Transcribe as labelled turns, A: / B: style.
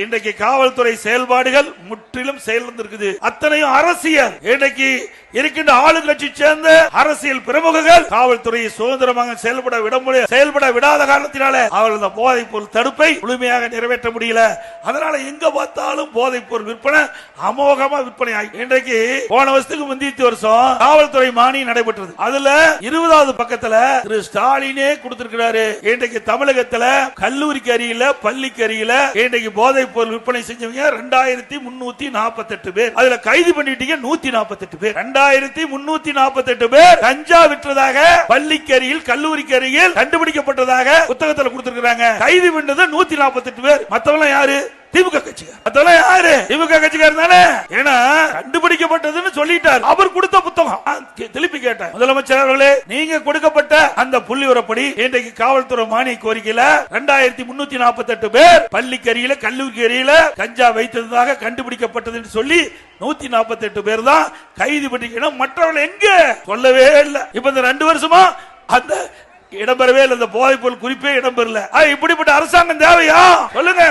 A: இன்றைக்கு காவல்துறை செயல்பாடுகள் முற்றிலும் செயலிழந்திருக்குது. அத்தனையும் அரசியல். இன்றைக்கு இருக்கின்ற ஆளுங்கட்சி சேர்ந்த அரசியல் பிரமுகர்கள் காவல்துறையை சுதந்திரமாக செயல்பட விட முடிய செயல்பட விடாத காரணத்தினால அவர்கள் இந்த போதைப் பொருள் தடுப்பை முழுமையாக நிறைவேற்ற முடியல. அதனால எங்க பார்த்தாலும் போதைப் பொருள் விற்பனை அமோகமா விற்பனை ஆகி இன்றைக்கு போன வருஷத்துக்கு முந்தியத்து வருஷம் காவல்துறை மானியம் நடைபெற்றது. அதுல இருபதாவது பக்கத்துல திரு ஸ்டாலினே கொடுத்திருக்கிறாரு. இன்றைக்கு தமிழகத்துல கல்லூரிக்கு அருகில பள்ளிக்கு அருகில இன்றைக்கு போதைப் பொருள் விற்பனை செஞ்சவங்க ரெண்டாயிரத்தி முன்னூத்தி நாற்பத்தி எட்டு பேர். அதுல கைது பண்ணிட்டீங்க நூத்தி நாற்பத்தி எட்டு பேர் இரண்டாயிரத்தி முன்னூத்தி நாற்பத்தி எட்டு பேர் கஞ்சா விற்றதாக பள்ளிக்கு அருகில் கல்லூரிக்கு அருகில் கண்டுபிடிக்கப்பட்டதாக புத்தகத்தில் கொடுத்திருக்கிறாங்க. கைது பண்ணது நூத்தி நாற்பத்தி எட்டு பேர். மத்தவங்க யாரு? திமுக கட்சி அதெல்லாம் யாரு? திமுக கட்சிக்காரர் தானே ஏன்னா கண்டுபிடிக்கப்பட்டதுன்னு சொல்லிட்டார். அவர் கொடுத்த புத்தகம். திருப்பி கேட்டேன். முதலமைச்சர் அவர்களே நீங்க கொடுக்கப்பட்ட அந்த புள்ளி உரப்படி இன்றைக்கு காவல்துறை மானிய கோரிக்கையில ரெண்டாயிரத்தி முன்னூத்தி நாற்பத்தி எட்டு பேர் பள்ளிக்கு கல்லூரிக்கரியில கஞ்சா வைத்ததாக கண்டுபிடிக்கப்பட்டதுன்னு சொல்லி நூத்தி நாற்பத்தி எட்டு பேர் தான் கைது பண்ணிக்கணும் மற்றவர்கள் எங்க? சொல்லவே இல்லை. இப்ப இந்த ரெண்டு வருஷமா அந்த இடம்பெறவே இல்லை. இந்த போதைப்பொருள் குறிப்பே இடம்பெறல. ஆ, இப்படிப்பட்ட அரசாங்கம் தேவையா? சொல்லுங்க.